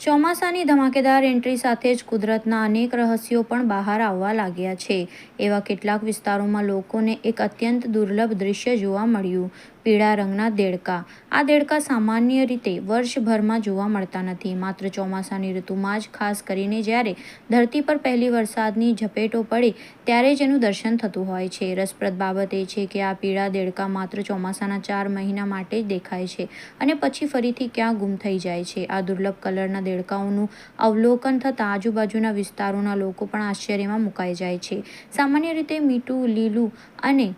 ચોમાસાની ધમાકેદાર એન્ટ્રી સાથે જ કુદરતના અનેક રહસ્યો પણ બહાર આવવા લાગ્યા છે. એવા કેટલાક વિસ્તારોમાં લોકોને એક અત્યંત દુર્લભ દૃશ્ય જોવા મળ્યું, પીળા રંગના દેડકા. આ દેડકા સામાન્ય રીતે વર્ષભરમાં જોવા મળતા નથી. માત્ર ચોમાસાની ઋતુમાં જ, ખાસ કરીને જ્યારે ધરતી પર પહેલી વરસાદની ઝપેટો પડે, ત્યારે જ એનું દર્શન થતું હોય છે. રસપ્રદ બાબત એ છે કે આ પીળા દેડકા માત્ર ચોમાસાના ચાર મહિના માટે જ દેખાય છે અને પછી ફરીથી ક્યાં ગુમ થઈ જાય છે. આ દુર્લભ કલરના દેડકાઓનું અવલોકન થતાં આજુબાજુના વિસ્તારોના લોકો પણ આશ્ચર્યમાં મુકાઈ જાય છે. સામાન્ય રીતે મીઠું, લીલું અને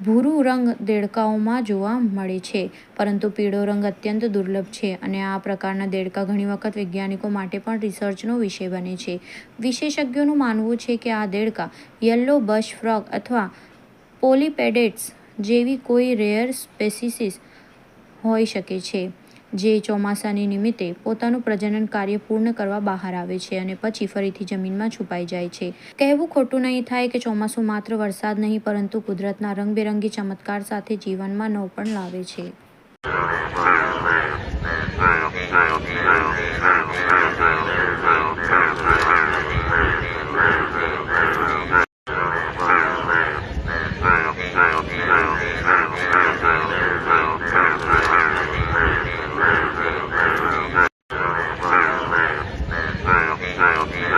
ભૂરું રંગ દેડકાઓમાં જોવા મળે છે, પરંતુ પીળો રંગ અત્યંત દુર્લભ છે અને આ પ્રકારના દેડકા ઘણી વખત વૈજ્ઞાનિકો માટે પણ રિસર્ચનો વિષય બને છે. વિશેષજ્ઞોનું માનવું છે કે આ દેડકા યલો બશ ફ્રોગ અથવા પોલીપેડેટ્સ જેવી કોઈ રેયર સ્પેસિસિસ હોઈ શકે છે. જે ચોમાસાની નિમિત્તે પોતાનું પ્રજનન કાર્ય પૂર્ણ કરવા બહાર આવે છે અને પછી ફરીથી જમીનમાં છુપાઈ જાય છે કહેવું ખોટું નહીં થાય કે ચોમાસું માત્ર વરસાદ નહીં, પરંતુ કુદરતના રંગબેરંગી ચમત્કાર સાથે જીવનમાં નવ પણ લાવે છે Yeah.